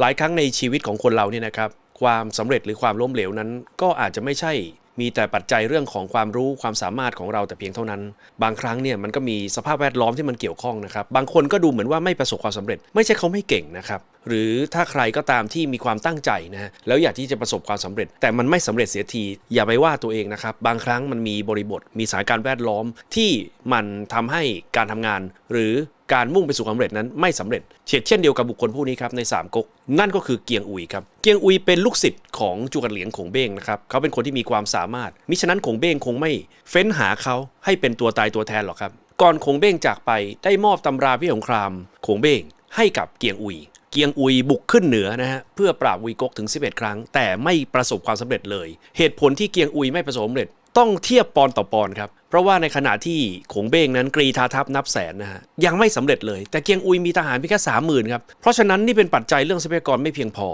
หลายครั้งในชีวิตของคนเราเนี่ยนะครับ ความสำเร็จหรือความล้มเหลวนั้น ก็อาจจะไม่ใช่มีแต่ปัจจัยเรื่องของความรู้ความสามารถของเราแต่เพียงเท่านั้น บางครั้งเนี่ยมันก็มีสภาพแวดล้อมที่มันเกี่ยวข้องนะครับ บางคนก็ดูเหมือนว่าไม่ประสบความสำเร็จ ไม่ใช่เขาไม่เก่งนะครับ หรือถ้าใครก็ตามที่มีความตั้งใจนะ แล้วอยากที่จะประสบความสำเร็จ แต่มันไม่สำเร็จเสียที อย่าไปว่าตัวเองนะครับ บางครั้งมันมีบริบท มีสถานการณ์แวดล้อมที่มันทำให้การทำงาน หรือ การมุ่งไปสู่ความสำเร็จนั้นไม่สำเร็จเช่นเช่นเดียวกับบุคคลผู้นี้ครับในสามก๊กนั่นก็คือเกียงอุยครับเกียงอุยเป็นลูกศิษย์ของจูกัดเหลียงขงเบ้งนะครับเขาเป็นคนที่มีความสามารถ มิฉะนั้นขงเบ้งคงไม่เฟ้นหาเขาให้เป็นตัวตายตัวแทนหรอกครับก่อนขงเบ้งจากไปได้มอบตำราพิสงครามขงเบ้งให้กับเกียงอุย เกียงอุยบุกขึ้นเหนือนะฮะเพื่อปราบวีกกถึง 11 ครั้ง แต่ไม่ประสบความสำเร็จเลย เหตุผลที่เกียงอุยไม่ประสบความสำเร็จ ต้องเทียบปอนต่อปอนครับ เพราะว่าในขณะที่ขงเบ้งนั้นกรีธาทัพนับแสนนะฮะยังไม่สำเร็จเลย แต่เกียงอุยมีทหารเพียงแค่สามหมื่นครับ เพราะฉะนั้นนี่เป็นปัจจัยเรื่องทรัพยากรไม่เพียงพอ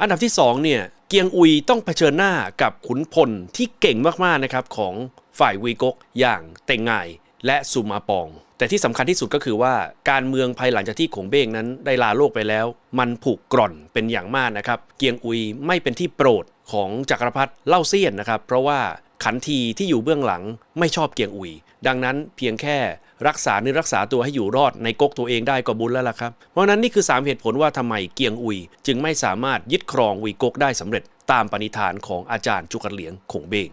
อันดับที่2เนี่ยเกียงอุยต้องเผชิญหน้ากับขุนพลที่เก่งมากๆนะครับของฝ่ายวีกกอย่างเต็งง่และสุมาปอง แต่ที่สำคัญที่สุดก็คือว่าการเมืองภายหลังจากที่ขงเบ้งนั้นได้ลาโลกไปแล้ว มันผูกกร่อนเป็นอย่างมากนะครับ เกียงอุยไม่เป็นที่โปรดของจักรพรรดิเล่าเซียนนะครับ เพราะว่า ขันทีที่อยู่เบื้องหลังไม่ชอบเกียงอุย ดังนั้นเพียงแค่รักษาเนื้อรักษาตัวให้อยู่รอดในก๊กตัวเองได้ก็บุญแล้วล่ะครับ เพราะนั้นนี่คือ 3 เหตุผลว่าทำไมเกียงอุย จึงไม่สามารถยึดครองวีก๊กได้สำเร็จตามปณิธานของอาจารย์จุกันเหลียงขงเบง